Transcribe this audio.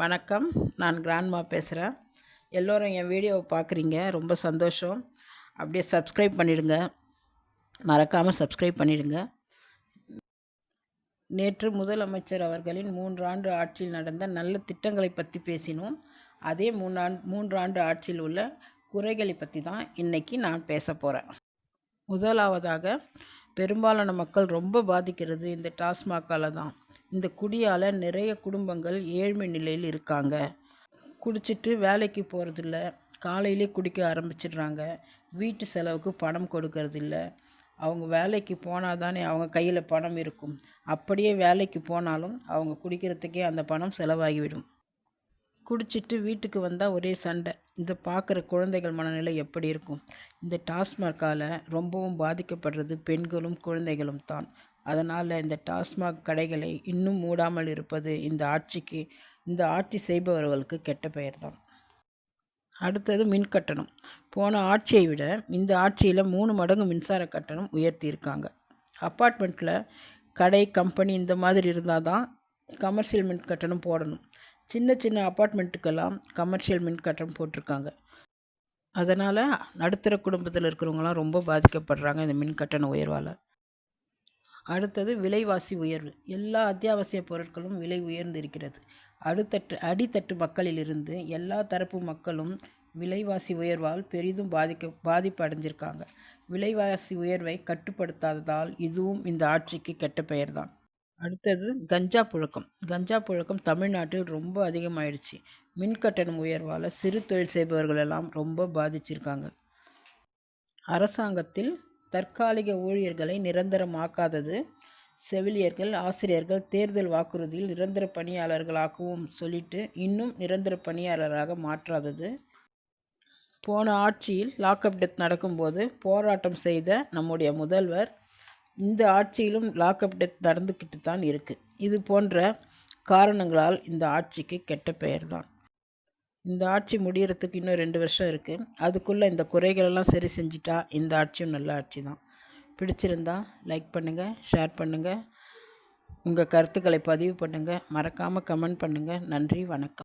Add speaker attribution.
Speaker 1: வணக்கம். நான் கிராண்ட்மா பேசுகிறேன் எல்லோரும் என் வீடியோவை பார்க்குறீங்க. ரொம்ப சந்தோஷம். அப்படியே சப்ஸ்கிரைப் பண்ணிவிடுங்க மறக்காமல் சப்ஸ்கிரைப் பண்ணிடுங்க. நேற்று முதலமைச்சர் அவர்களின் மூன்றாண்டு ஆட்சியில் நடந்த நல்ல திட்டங்களை பற்றி பேசினோம். அதே மூன்றாண்டு மூன்றாண்டு ஆட்சியில் உள்ள குறைகளை பற்றி தான் இன்றைக்கி நான் பேச போகிறேன் முதலாவதாக பெரும்பாலான மக்கள் ரொம்ப பாதிக்கிறது இந்த டாஸ்மாகால தான். இந்த குடியால் நிறைய குடும்பங்கள் ஏழ்மை நிலையில் இருக்காங்க. குடிச்சிட்டு வேலைக்கு போகிறதில்ல காலையிலே குடிக்க ஆரம்பிச்சிடுறாங்க. வீட்டு செலவுக்கு பணம் கொடுக்கறதில்ல. அவங்க வேலைக்கு போனால் தானே அவங்க கையில் பணம் இருக்கும். அப்படியே வேலைக்கு போனாலும் அவங்க குடிக்கிறதுக்கே அந்த பணம் செலவாகிவிடும். குடிச்சிட்டு வீட்டுக்கு வந்தால் ஒரே சண்டை. இதை பார்க்குற குழந்தைகள் மனநிலை எப்படி இருக்கும்? இந்த டாஸ்மார்க்கால் ரொம்பவும் பாதிக்கப்படுறது பெண்களும் குழந்தைகளும் தான். அதனால் இந்த டாஸ்மாக் கடைகளை இன்னும் மூடாமல் இருப்பது இந்த ஆட்சிக்கு இந்த ஆட்சி செய்பவர்களுக்கு கெட்ட பெயர் தான் அடுத்தது மின் கட்டணம். போன ஆட்சியை விட இந்த ஆட்சியில் மூணு மடங்கு மின்சார கட்டணம் உயர்த்தியிருக்காங்க. அப்பார்ட்மெண்ட்டில் கடை கம்பெனி இந்த மாதிரி இருந்தால் தான் கமர்ஷியல் மின் கட்டணம் போடணும். சின்ன சின்ன அப்பார்ட்மெண்ட்டுக்கெல்லாம் கமர்ஷியல் மின் கட்டணம் போட்டிருக்காங்க. அதனால் நடுத்தர குடும்பத்தில் இருக்கிறவங்களாம் ரொம்ப பாதிக்கப்படுறாங்க இந்த மின் கட்டண உயர்வால். அடுத்தது விலைவாசி உயர்வு. எல்லா அத்தியாவசிய பொருட்களும் விலை உயர்ந்திருக்கிறது. அடுத்தட்டு அடித்தட்டு மக்களிலிருந்து எல்லா தரப்பு மக்களும் விலைவாசி உயர்வால் பெரிதும் பாதிக்க பாதிப்பு அடைஞ்சிருக்காங்க விலைவாசி உயர்வை கட்டுப்படுத்தாததால் இதுவும் இந்த ஆட்சிக்கு கெட்ட பெயர் தான் அடுத்தது கஞ்சா புழக்கம். கஞ்சா புழக்கம் தமிழ்நாட்டில் ரொம்ப அதிகமாயிடுச்சு. மின் கட்டணம் உயர்வால் சிறு தொழில் செய்பவர்கள் எல்லாம் ரொம்ப பாதிச்சிருக்காங்க. அரசாங்கத்தில் தற்காலிக ஊழியர்களை நிரந்தரமாக்காதது. செவிலியர்கள் ஆசிரியர்கள் தேர்தல் வாக்குறுதியில் நிரந்தர பணியாளர்களாகவும் சொல்லிட்டு இன்னும் நிரந்தர பணியாளராக மாற்றாதது. போன ஆட்சியில் லாக்அப் டெத் நடக்கும்போது போராட்டம் செய்த நம்முடைய முதல்வர் இந்த ஆட்சியிலும் லாக்அப் டெத் நடந்துக்கிட்டு தான் இருக்குது இது போன்ற காரணங்களால் இந்த ஆட்சிக்கு கெட்ட பெயர் தான் இந்த ஆட்சி முடிகிறதுக்கு இன்னும் ரெண்டு வருஷம் இருக்குது அதுக்குள்ளே இந்த குறைகளெல்லாம் சரி செஞ்சிட்டா இந்த ஆட்சியும் நல்ல ஆட்சி தான். பிடிச்சிருந்தா லைக் பண்ணுங்கள் ஷேர் பண்ணுங்கள் உங்கள் கருத்துக்களை பதிவு பண்ணுங்கள் மறக்காமல் கமெண்ட் பண்ணுங்கள் நன்றி வணக்கம்.